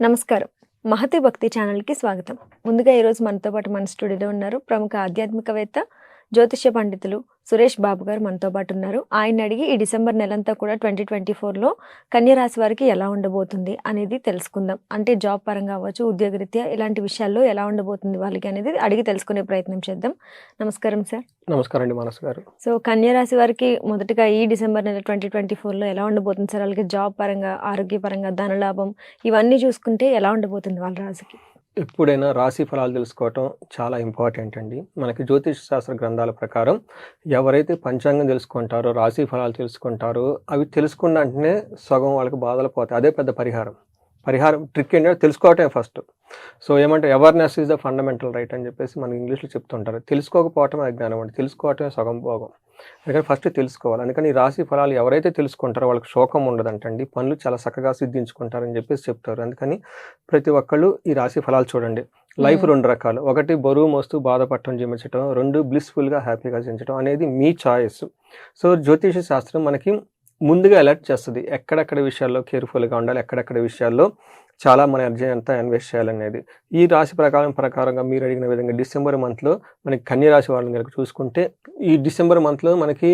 నమస్కారం. మహతి భక్తి ఛానల్కి స్వాగతం. ముందుగా ఈరోజు మనతో పాటు మన స్టూడియోలో ఉన్నారు ప్రముఖ ఆధ్యాత్మికవేత్త జ్యోతిష్య పండితులు సురేష్ బాబు గారు మనతో పాటు ఉన్నారు. ఆయన అడిగి ఈ డిసెంబర్ నెలంతా కూడా ట్వంటీ ట్వంటీ ఫోర్లో కన్యరాశి వారికి ఎలా ఉండబోతుంది అనేది తెలుసుకుందాం. అంటే జాబ్ పరంగా అవ్వచ్చు ఉద్యోగరీత్యా ఇలాంటి విషయాల్లో ఎలా ఉండబోతుంది వాళ్ళకి అనేది అడిగి తెలుసుకునే ప్రయత్నం చేద్దాం. నమస్కారం సార్. నమస్కారం అండి మానస్ గారు. సో కన్యరాశి వారికి మొదటగా ఈ డిసెంబర్ నెల ట్వంటీ ట్వంటీ ఫోర్లో ఎలా ఉండబోతుంది సార్? వాళ్ళకి జాబ్ పరంగా ఆరోగ్యపరంగా ధనలాభం ఇవన్నీ చూసుకుంటే ఎలా ఉండబోతుంది వాళ్ళ రాశికి? ఎప్పుడైనా రాశి ఫలాలు తెలుసుకోవటం చాలా ఇంపార్టెంట్ అండి. మనకి జ్యోతిష శాస్త్ర గ్రంథాల ప్రకారం ఎవరైతే పంచాంగం తెలుసుకుంటారో రాశి ఫలాలు తెలుసుకుంటారో అవి తెలుసుకున్న వెంటనే సగం వాళ్ళకి బాధలు పోతాయి. అదే పెద్ద పరిహారం. పరిహారం ట్రిక్ ఏంటంటే తెలుసుకోవటమే ఫస్ట్ సో ఏమంటే awareness is the fundamental right అని చెప్పేసి మనకి ఇంగ్లీష్లో చెప్తుంటారు. తెలుసుకోకపోవటం అజ్ఞానం అండి. తెలుసుకోవటమే సగం భోగం. అందుకని ఫస్ట్ తెలుసుకోవాలి. అందుకని ఈ రాశి ఫలాలు ఎవరైతే తెలుసుకుంటారో వాళ్ళకి శోకం ఉండదంటండి. పనులు చాలా చక్కగా సిద్ధించుకుంటారని చెప్పేసి చెప్తారు. అందుకని ప్రతి ఒక్కళ్ళు ఈ రాశి ఫలాలు చూడండి. లైఫ్. రెండు రకాలు. ఒకటి బరువు మోస్తూ బాధపడటం జీవించడం రెండు బ్లిస్ఫుల్గా హ్యాపీగా జీవించడం అనేది మీ చాయిస్ సో జ్యోతిష శాస్త్రం మనకి ముందుగా అలర్ట్ చేస్తుంది. ఎక్కడెక్కడ విషయాల్లో కేర్ఫుల్గా ఉండాలి ఎక్కడెక్కడ విషయాల్లో చాలా మన ఎనర్జీ అంతా ఇన్వెస్ట్ చేయాలనేది. ఈ రాశి ప్రకారం ప్రకారంగా మీరు అడిగిన విధంగా డిసెంబర్ మంత్లో మనకి కన్యరాశి వాళ్ళని కనుక చూసుకుంటే ఈ డిసెంబర్ మంత్లో మనకి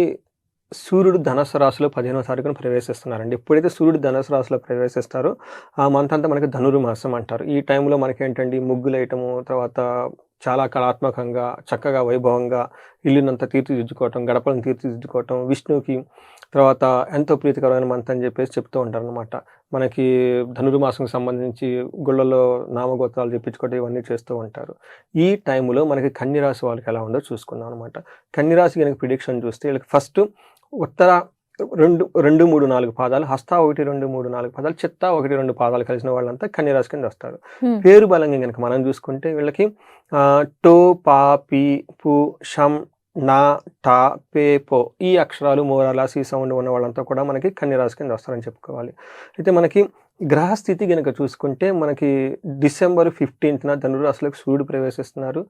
సూర్యుడు ధనుసు రాశిలో పదిహేనవ తారీఖున ప్రవేశిస్తున్నారండి. ఎప్పుడైతే సూర్యుడు ధనుసు రాశిలో ప్రవేశిస్తారో ఆ మంత్ అంతా మనకి ధనుర్మాసం అంటారు. ఈ టైంలో మనకి ఏంటండి ముగ్గులు వేయటము తర్వాత చాలా కళాత్మకంగా చక్కగా వైభవంగా ఇల్లునంత తీర్చిదిద్దుకోవటం గడపలను తీర్చిదిద్దుకోవటం విష్ణువుకి తర్వాత ఎంతో ప్రీతికరమైన మంత్ అని చెప్పేసి చెప్తూ ఉంటారు అనమాట మనకి ధనుర్మాసంకి సంబంధించి గుళ్ళలో నామగోత్రాలు చెప్పించుకోవటం ఇవన్నీ చేస్తూ ఉంటారు. ఈ టైంలో మనకి కన్యరాశి వాళ్ళకి ఎలా ఉందో చూసుకుందాం అనమాట కన్యరాశి కనుక ప్రిడిక్షన్ చూస్తే వీళ్ళకి ఫస్ట్ ఉత్తర రెండు రెండు మూడు నాలుగు పాదాలు హస్త ఒకటి రెండు మూడు నాలుగు పాదాలు చిత్త ఒకటి రెండు పాదాలు కలిసిన వాళ్ళంతా కన్యరాశి కింద వస్తారు. పేరు బలంగా కనుక మనం చూసుకుంటే వీళ్ళకి టో పా పి పు షం నా టా పే పో ఈ అక్షరాలు మోరాల సీ సౌండ్ ఉన్న వాళ్ళంతా కూడా మనకి కన్యరాశి కింద వస్తారని చెప్పుకోవాలి. అయితే మనకి గ్రహస్థితి కనుక చూసుకుంటే మనకి డిసెంబర్ ఫిఫ్టీన్త్న ధనురాశిలోకి సూర్యుడు ప్రవేశిస్తున్నారు.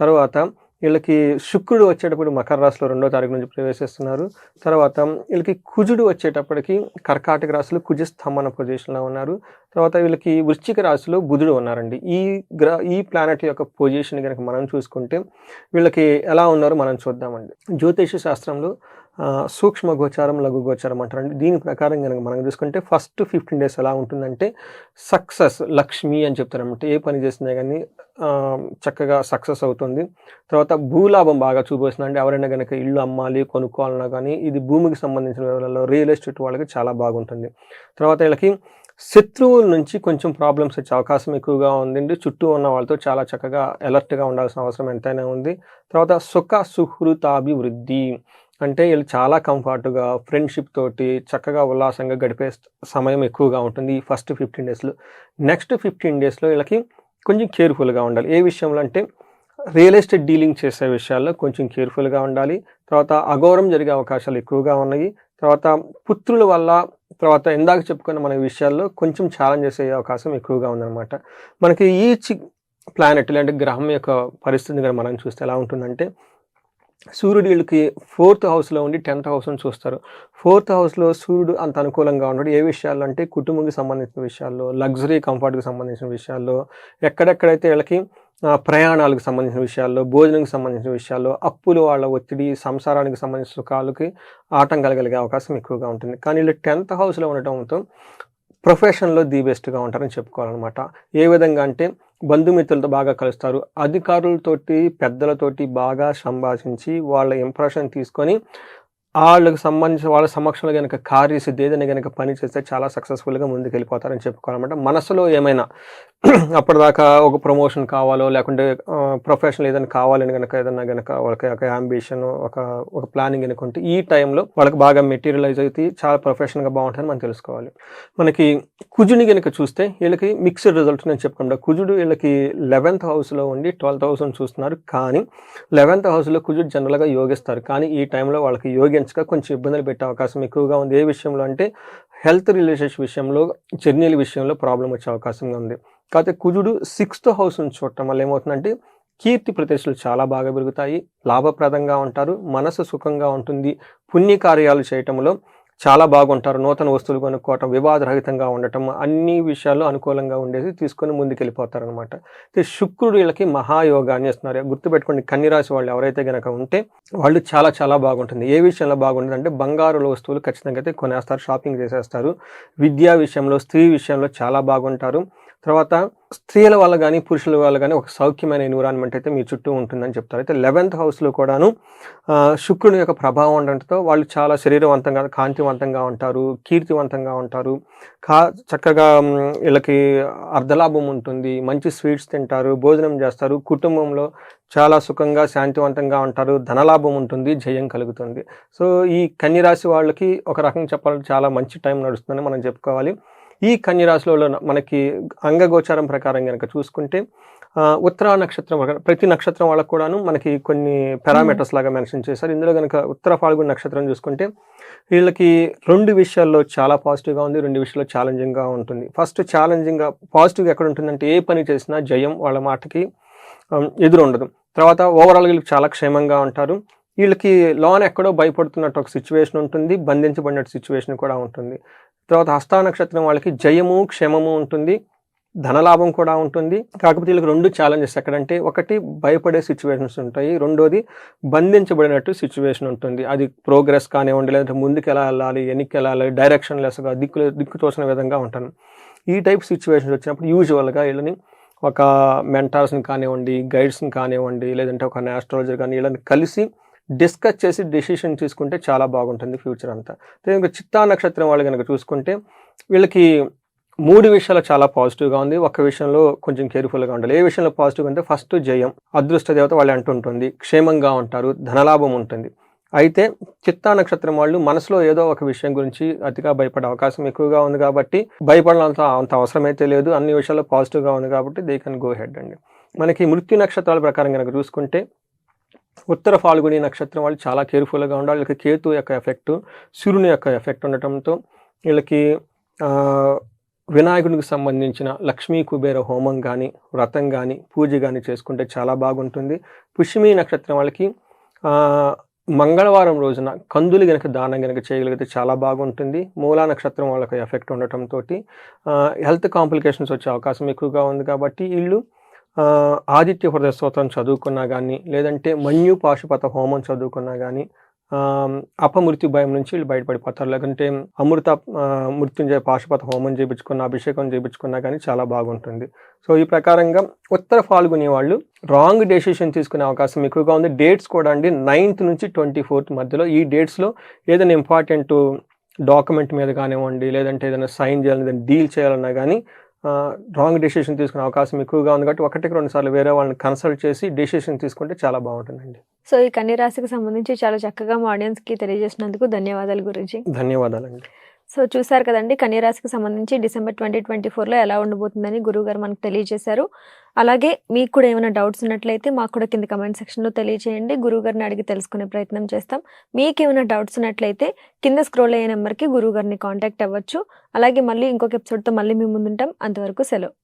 తర్వాత వీళ్ళకి శుక్రుడు వచ్చేటప్పుడు మకర రాశిలో రెండో తారీఖు నుంచి ప్రవేశిస్తున్నారు. తర్వాత వీళ్ళకి కుజుడు వచ్చేటప్పటికి కర్కాటక రాశిలో కుజ స్తంభన పొజిషన్లో ఉన్నారు. తర్వాత వీళ్ళకి వృశ్చిక రాశిలో బుధుడు ఉన్నారండి. ఈ గ్ర ఈ ప్లానెట్ యొక్క పొజిషన్ కనుక మనం చూసుకుంటే వీళ్ళకి ఎలా ఉన్నారో మనం చూద్దామండి. జ్యోతిష శాస్త్రంలో సూక్ష్మ గోచారం లఘు గోచారం అంటారండి. దీని ప్రకారం కనుక మనం చూసుకుంటే ఫస్ట్ ఫిఫ్టీన్ డేస్ ఎలా ఉంటుందంటే సక్సెస్ లక్ష్మి అని చెప్తారన్నమాట. ఏ పని చేసినా కానీ చక్కగా సక్సెస్ అవుతుంది. తర్వాత భూలాభం బాగా చూపిస్తుందండి. ఎవరైనా కనుక ఇల్లు అమ్మాలి కొనుక్కోవాలన్నా కానీ ఇది భూమికి సంబంధించిన వివరాల్లో రియల్ ఎస్టేట్ వాళ్ళకి చాలా బాగుంటుంది. తర్వాత వీళ్ళకి శత్రువుల నుంచి కొంచెం ప్రాబ్లమ్స్ వచ్చే అవకాశం ఎక్కువగా ఉందండి. చుట్టూ ఉన్న వాళ్ళతో చాలా చక్కగా అలర్ట్గా ఉండాల్సిన అవసరం ఎంతైనా ఉంది. తర్వాత సుఖ సుహృతాభివృద్ధి. అంటే వీళ్ళు చాలా కంఫర్ట్గా ఫ్రెండ్షిప్ తోటి చక్కగా ఉల్లాసంగా గడిపే సమయం ఎక్కువగా ఉంటుంది ఈ ఫస్ట్ ఫిఫ్టీన్ డేస్లో నెక్స్ట్ ఫిఫ్టీన్ డేస్లో వీళ్ళకి కొంచెం కేర్ఫుల్గా ఉండాలి. ఏ విషయంలో అంటే రియల్ ఎస్టేట్ డీలింగ్ చేసే విషయాల్లో కొంచెం కేర్ఫుల్గా ఉండాలి. తర్వాత అఘోరం జరిగే అవకాశాలు ఎక్కువగా ఉన్నాయి. తర్వాత పుత్రుల వల్ల తర్వాత ఇందాక చెప్పుకున్న మన విషయాల్లో కొంచెం ఛాలెంజెస్ అయ్యే అవకాశం ఎక్కువగా ఉందన్నమాట. మనకి ఈచ్ ప్లానెట్ అంటే గ్రహం యొక్క పరిస్థితిని కనుక మనం చూస్తే ఎలా ఉంటుందంటే సూర్యుడు వీళ్ళకి ఫోర్త్ హౌస్లో ఉండి టెన్త్ హౌస్ని చూస్తారు. ఫోర్త్ హౌస్లో సూర్యుడు అంత అనుకూలంగా ఉన్నాడు ఏ విషయాల్లో అంటే కుటుంబంకి సంబంధించిన విషయాల్లో లగ్జరీ కంఫర్ట్కి సంబంధించిన విషయాల్లో ఎక్కడెక్కడైతే వీళ్ళకి ప్రయాణాలకు సంబంధించిన విషయాల్లో భోజనంకి సంబంధించిన విషయాల్లో అప్పులు వాళ్ళ ఒత్తిడి సంసారానికి సంబంధించిన సుఖాలకి ఆటంకాలు కలిగే అవకాశం ఎక్కువగా ఉంటుంది. కానీ వీళ్ళు టెన్త్ హౌస్లో ఉండటంతో ప్రొఫెషన్లో ది బెస్ట్గా ఉంటారని చెప్పుకోవాలన్నమాట. ఏ విధంగా అంటే బంధుమిత్రులతో బాగా కలుస్తారు. అధికారులతోటి పెద్దలతోటి బాగా సంభాషించి వాళ్ళ ఇంప్రెషన్ తీసుకొని వాళ్ళకి సంబంధించిన వాళ్ళ సమక్షంలో కనుక కార్యసిద్ధి ఏదైనా కనుక పని చేస్తే చాలా సక్సెస్ఫుల్గా ముందుకు వెళ్ళిపోతారని చెప్పుకోవాలన్నమాట. మనసులో ఏమైనా అప్పటిదాకా ఒక ప్రమోషన్ కావాలో లేకుంటే ప్రొఫెషనల్ ఏదైనా కావాలని కనుక ఏదైనా కనుక వాళ్ళకి ఒక అంబిషన్ ఒక ఒక ప్లానింగ్ కనుక ఉంటే ఈ టైంలో వాళ్ళకి బాగా మెటీరియలైజ్ అయితే చాలా ప్రొఫెషనల్గా బాగుంటుందని మనం తెలుసుకోవాలి. మనకి కుజుని కనుక చూస్తే వీళ్ళకి మిక్స్డ్ రిజల్ట్ నేను చెప్పుకుంటా. కుజుడు వీళ్ళకి లెవెన్త్ హౌస్లో ఉండి ట్వెల్త్ హౌస్ని చూస్తున్నారు. కానీ లెవెన్త్ హౌస్లో కుజుడు జనరల్గా యోగిస్తారు. కానీ ఈ టైంలో వాళ్ళకి యోగించక కొంచెం ఇబ్బందులు పెట్టే అవకాశం ఎక్కువగా ఉంది. ఏ విషయంలో అంటే హెల్త్ రిలేషన్షిప్ విషయంలో జర్నీల విషయంలో ప్రాబ్లం వచ్చే అవకాశంగా ఉంది. కాకపోతే కుజుడు సిక్స్త్ హౌస్ నుంచి చూడటం వల్ల ఏమవుతుందంటే కీర్తి ప్రతిష్టలు చాలా బాగా పెరుగుతాయి. లాభప్రదంగా ఉంటారు. మనసు సుఖంగా ఉంటుంది. పుణ్యకార్యాలు చేయటంలో చాలా బాగుంటారు. నూతన వస్తువులు కొనుక్కోవటం వివాదరహితంగా ఉండటం అన్ని విషయాల్లో అనుకూలంగా ఉండేది తీసుకొని ముందుకెళ్ళిపోతారనమాట అయితే శుక్రుడు వీళ్ళకి మహాయోగాన్ని ఇస్తున్నారు. గుర్తుపెట్టుకోండి కన్నిరాశి వాళ్ళు ఎవరైతే గనక ఉంటే వాళ్ళు చాలా చాలా బాగుంటుంది. ఏ విషయంలో బాగుంటుంది అంటే బంగారుల వస్తువులు ఖచ్చితంగా అయితే కొనేస్తారు షాపింగ్ చేసేస్తారు. విద్యా విషయంలో స్త్రీ విషయంలో చాలా బాగుంటారు. తర్వాత స్త్రీల వల్ల కానీ పురుషుల వల్ల కానీ ఒక సౌఖ్యమైన ఎన్విరాన్మెంట్ అయితే మీ చుట్టూ ఉంటుందని చెప్తారు. అయితే లెవెన్త్ హౌస్లో కూడాను శుక్రుని యొక్క ప్రభావం ఉండటంతో వాళ్ళు చాలా శరీరవంతంగా కాంతివంతంగా ఉంటారు కీర్తివంతంగా ఉంటారు. కా చక్కగా వీళ్ళకి అర్ధలాభం ఉంటుంది మంచి స్వీట్స్ తింటారు భోజనం చేస్తారు కుటుంబంలో చాలా సుఖంగా శాంతివంతంగా ఉంటారు ధనలాభం ఉంటుంది జయం కలుగుతుంది. సో ఈ కన్యరాశి వాళ్ళకి ఒక రకంగా చెప్పాలంటే చాలా మంచి టైం నడుస్తుందని మనం చెప్పుకోవాలి. ఈ కన్యరాశిలో మనకి అంగగోచారం ప్రకారం కనుక చూసుకుంటే ఉత్తర ఉత్తరా నక్షత్రం ప్రతి నక్షత్రం వాళ్ళకు కూడాను మనకి కొన్ని పారామీటర్స్ లాగా మెన్షన్ చేశారు. ఇందులో కనుక ఉత్తర ఫాల్గుణ నక్షత్రం చూసుకుంటే వీళ్ళకి రెండు విషయాల్లో చాలా పాజిటివ్గా ఉంది రెండు విషయాల్లో ఛాలెంజింగ్గా ఉంటుంది. ఫస్ట్ ఛాలెంజింగ్గా పాజిటివ్గా ఎక్కడ ఉంటుందంటే ఏ పని చేసినా జయం వాళ్ళ మాటకి ఎదురు ఉండదు. తర్వాత ఓవరాల్ వీళ్ళకి చాలా క్షేమంగా ఉంటారు. వీళ్ళకి లోన్ ఎక్కడో భయపడుతున్నట్టు ఒక సిచ్యువేషన్ ఉంటుంది బంధించబడినట్టు సిచ్యువేషన్ కూడా ఉంటుంది. తర్వాత హస్తా నక్షత్రం వాళ్ళకి జయము క్షేమము ఉంటుంది ధనలాభం కూడా ఉంటుంది. కాకపోతే వీళ్ళకి రెండు ఛాలెంజెస్ ఎక్కడంటే ఒకటి భయపడే సిచ్యువేషన్స్ ఉంటాయి రెండోది బంధించబడినట్టు సిచ్యువేషన్ ఉంటుంది. అది ప్రోగ్రెస్ కానివ్వండి లేదంటే ముందుకు ఎలా వెళ్ళాలి వెనక్కి వెళ్ళాలి డైరెక్షన్ లెస్గా దిక్కు దిక్కు తోసిన విధంగా ఉంటాను. ఈ టైప్ సిచ్యువేషన్స్ వచ్చినప్పుడు యూజువల్గా వీళ్ళని ఒక మెంటార్స్ని కానివ్వండి గైడ్స్ని కానివ్వండి లేదంటే ఒక ఆస్ట్రాలజర్ కానీ వీళ్ళని కలిసి డిస్కస్ చేసి డెసిషన్ తీసుకుంటే చాలా బాగుంటుంది ఫ్యూచర్ అంతా. ఇంకా చిత్తా నక్షత్రం వాళ్ళు కనుక చూసుకుంటే వీళ్ళకి మూడు విషయాలు చాలా పాజిటివ్గా ఉంది. ఒక విషయంలో కొంచెం కేర్ఫుల్గా ఉండాలి. ఏ విషయంలో పాజిటివ్ అంటే ఫస్ట్ జయం అదృష్ట దేవత వాళ్ళు అంటుంటుంది క్షేమంగా ఉంటారు ధనలాభం ఉంటుంది. అయితే చిత్తా నక్షత్రం వాళ్ళు మనసులో ఏదో ఒక విషయం గురించి అతిగా భయపడే అవకాశం ఎక్కువగా ఉంది కాబట్టి భయపడాలంత అంత అవసరమైతే లేదు. అన్ని విషయాల్లో పాజిటివ్గా ఉంది కాబట్టి దే కెన్ గో హెడ్ అండి. మనకి మృత్యు నక్షత్రాల ప్రకారం కనుక చూసుకుంటే ఉత్తర ఫాల్గుని నక్షత్రం వాళ్ళు చాలా కేర్ఫుల్గా ఉండాలి. వీళ్ళకి కేతు యొక్క ఎఫెక్ట్ సూర్యుని యొక్క ఎఫెక్ట్ ఉండటంతో వీళ్ళకి వినాయకునికి వినాయకుడికి సంబంధించిన లక్ష్మీ కుబేర హోమం కానీ వ్రతం కానీ పూజ కానీ చేసుకుంటే చాలా బాగుంటుంది. పుష్యమి నక్షత్రం వాళ్ళకి మంగళవారం రోజున కందులు గనక దానం గనక చేయగలిగితే చాలా బాగుంటుంది. మూలా నక్షత్రం వాళ్ళకి ఎఫెక్ట్ ఉండటంతో హెల్త్ కాంప్లికేషన్స్ వచ్చే అవకాశం ఎక్కువగా ఉంది కాబట్టి వీళ్ళు ఆదిత్య హృదయ స్తోత్రం చదువుకున్నా కానీ లేదంటే మన్యు పాశుపత హోమం చదువుకున్నా కానీ అపమృత్యు భయం నుంచి వీళ్ళు బయటపడిపోతారు. లేదంటే అమృత మృత్యుంజయ పాశుపత హోమం చేయించుకున్న అభిషేకం చేయించుకున్నా కానీ చాలా బాగుంటుంది. సో ఈ ప్రకారంగా ఉత్తర పాల్గొనే వాళ్ళు రాంగ్ డెసిషన్ తీసుకునే అవకాశం ఎక్కువగా ఉంది. డేట్స్ కూడా అండి. నైన్త్ నుంచి ట్వంటీ ఫోర్త్ మధ్యలో ఈ డేట్స్లో ఏదైనా ఇంపార్టెంట్ డాక్యుమెంట్ మీద కానివ్వండి లేదంటే ఏదైనా సైన్ చేయాలని ఏదైనా డీల్ చేయాలన్నా కానీ రాంగ్ డెసిషన్ తీసుకునే అవకాశం ఎక్కువగా ఉంది కాబట్టి ఒకటికి రెండు సార్లు వేరే వాళ్ళని కన్సల్ట్ చేసి డెసిషన్ తీసుకుంటే చాలా బాగుంటుందండి. సో ఈ కన్య రాశికి సంబంధించి చాలా చక్కగా మా audience కి తెలియజేసినందుకు ధన్యవాదాలు గురించి ధన్యవాదాలండి. సో చూసారు కదండి కన్యరాశికి సంబంధించి డిసెంబర్ ట్వంటీ ట్వంటీ ఫోర్లో ఎలా ఉండబోతుందని గురువు గారు మనకు తెలియజేశారు. అలాగే మీకు కూడా ఏమైనా డౌట్స్ ఉన్నట్లయితే మాకు కూడా కింద కమెంట్ సెక్షన్లో తెలియజేయండి గురువు గారిని అడిగి తెలుసుకునే ప్రయత్నం చేస్తాం. మీకు ఏమైనా డౌట్స్ ఉన్నట్లయితే కింద స్క్రోల్ అయ్యే నెంబర్కి గురువు గారిని కాంటాక్ట్ అవ్వచ్చు. అలాగే మళ్ళీ ఇంకొక ఎపిసోడ్తో మళ్ళీ మేము ముందుంటాం. అంతవరకు సెలవు.